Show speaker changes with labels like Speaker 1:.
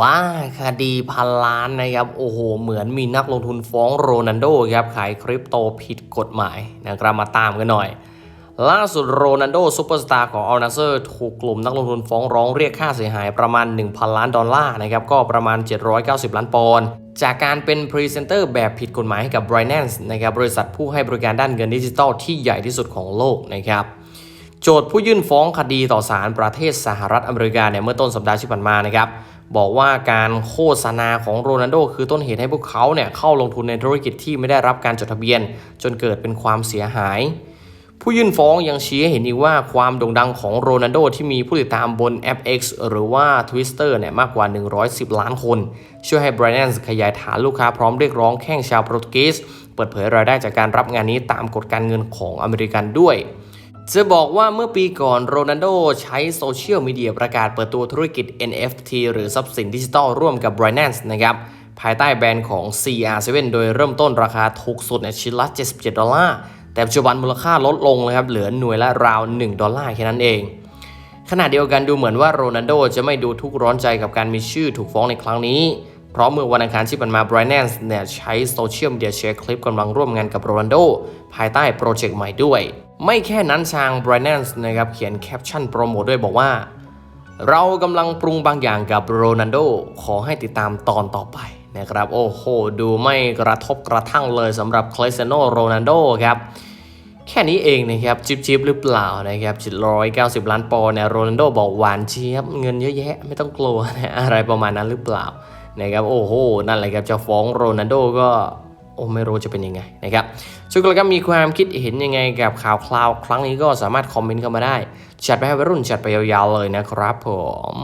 Speaker 1: ว่าคดีพันล้านนะครับ โอ้โห เหมือนมีนักลงทุนฟ้องโรนัลโดครับ ขายคริปโตผิดกฎหมายนะครับมาตามกันหน่อย ล่าสุดโรนัลโดซูเปอร์สตาร์ของอัลนาเซอร์ถูกกลุ่มนักลงทุนฟ้องร้องเรียกค่าเสียหายประมาณ 1,000 ล้านดอลลาร์นะครับ ก็ประมาณ 790 ล้านปอนด์จากการเป็นพรีเซนเตอร์แบบผิดกฎหมายให้กับ b r i n a n c e นะครับบริษัทผู้ให้บริการด้านเงินดิจิทัลที่ใหญ่ที่สุดของโลกนะครับโจทย์ผู้ยื่นฟ้องคดีต่อศาลประเทศสหรัฐอเมริกาเนี่ยเมื่อต้นสัปดาห์ที่ผ่านมานะครับ บอกว่าการโฆษณาของโรนัลโดคือต้นเหตุให้พวกเขาเนี่ยเข้าลงทุนในธุรกิจที่ไม่ได้รับการจดทะเบียน จนเกิดเป็นความเสียหาย ผู้ยื่นฟ้องยังชี้ให้เห็นอีกว่าความโด่งดังของโรนัลโดที่มีผู้ติดตามบนแอป X หรือว่า Twitter เนี่ยมากกว่า 110 ล้านคน ช่วยให้ b r i a n ขยายฐานลูกค้าพร้อมเรียกร้องแข่งชาวโปรตุเกสเปิดเผยรายได้จากการรับงานนี้ตามกฎการเงินของอเมริกันด้วย จะบอกว่าเมื่อปีก่อนโรนัลโดใช้โซเชียลมีเดียประกาศเปิดตัวธุรกิจ NFT หรือทรัพย์สินดิจิทัลร่วมกับ b r i a n นะครับภายใต้แบรนด์ของ CR7 โดยเริ่มต้นราคาถูกสุดเนี่ยชิ้นละ 77 ดอลลาร์ แต่ปัจจุบันมูลค่าลดลงเลยครับ เหลือหน่วยละราว 1 ดอลลาร์แค่นั้นเอง ขณะเดียวกันดูเหมือนว่าโรนัลโดจะไม่ดูทุกข์ร้อนใจกับการมีชื่อถูกฟ้องในครั้งนี้ เพราะเมื่อวันอังคารที่ผ่านมาไบรแนนส์เนี่ยใช้โซเชียลมีเดียแชร์คลิปกำลังร่วมงานกับโรนัลโดภายใต้โปรเจกต์ใหม่ด้วย ไม่แค่นั้นทางบรแนนส์นะครับเขียนแคปชั่นโปรโมทด้วยบอกว่า เรากำลังปรุงบางอย่างกับโรนัลโดขอให้ติดตามตอนต่อไปนะครับ โอ้โห ดูไม่กระทบกระทั่งเลยสำหรับคริสเตียโนโรนัลโดครับแค่นี้เองนะครับจิบจิบหรือเปล่านะครับ790ล้านปอนด์เนี่ยโรนัลโดบอกหวานเจี๊ยบเงินเยอะแยะ ไม่ต้องกลัวนะอะไรประมาณนั้นหรือเปล่านะครับโอ้โห นั่นแหละครับจะฟ้องโรนัลโดก็ โอ้ไม่รู้จะเป็นยังไงนะครับช่วยกันแล้วกันมีความคิดเห็นยังไงกับข่าวคราวครั้งนี้ก็สามารถคอมเมนต์เข้ามาได้จัดไปให้วัยรุ่นจัดไปยาวๆเลยนะครับผม